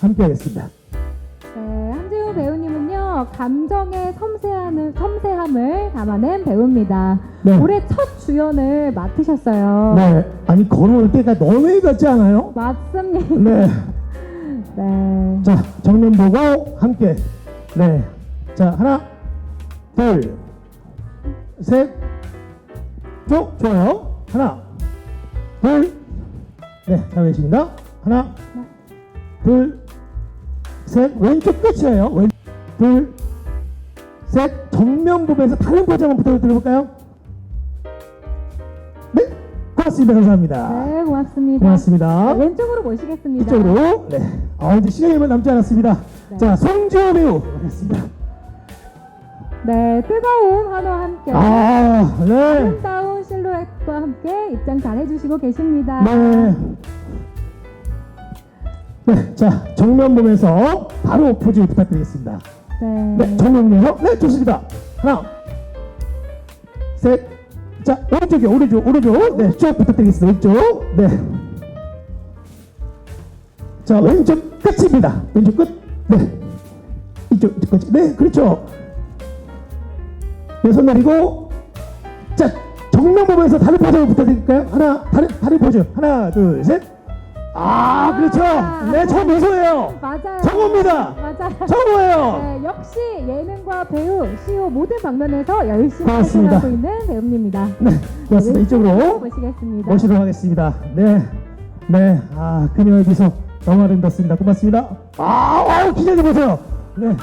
함께하겠습니다. 네, 한지훈 배우님은요 감정의 섬세함을, 섬세함을 담아낸 배우입니다. 네. 올해 첫 주연을 맡으셨어요. 네, 아니 걸어올 때가 너무 같지 않아요? 맞습니다. 네, 네. 자 정면 보고 함께. 네, 자 하나, 둘, 셋, 쭉 좋아요. 하나, 둘, 네, 잘 계십니다. 하나, 둘, 셋, 왼쪽 끝이에요. 왼, 둘, 셋, 정면 보면서 다른 포즈 한번 부탁드려볼까요? 네, 고맙습니다. 감사합니다. 네, 고맙습니다. 고맙습니다. 네, 왼쪽으로 모시겠습니다. 이쪽으로. 네. 아, 이제 시간이 얼마 남지 않았습니다. 네. 자, 송지호 배우. 하겠습니다. 네, 뜨거운 환호와 함께 아, 네. 아름다운 실루엣과 함께 입장 잘 해주시고 계십니다. 네. 네. 자, 정면 보면서 바로 포즈 부탁드리겠습니다. 네. 네, 정면 보면서. 네, 좋습니다. 하나, 셋. 자, 오른쪽이요, 오른쪽, 오른쪽. 네, 쭉 부탁드리겠습니다. 왼쪽. 네. 자, 왼쪽 끝입니다. 왼쪽 끝. 네. 이쪽, 이쪽 끝. 네, 그렇죠. 네, 손 내리고. 자, 정면 보면서 다른 포즈 부탁드릴까요? 하나, 다른, 다른 포즈. 하나, 둘, 셋. 아, 그렇죠. 네, 저 미소예요. 맞아요. 정호입니다. 맞아요. 정호예요. 네, 역시 예능과 배우, CEO 모든 방면에서 열심히. 활동하고 있는 배우입니다. 네, 고맙습니다. 이쪽으로 모시겠습니다. 모시도록 하겠습니다. 네, 네, 아 그녀의 미소 너무 아름답습니다. 고맙습니다. 아, 와우 기자님 보세요. 네,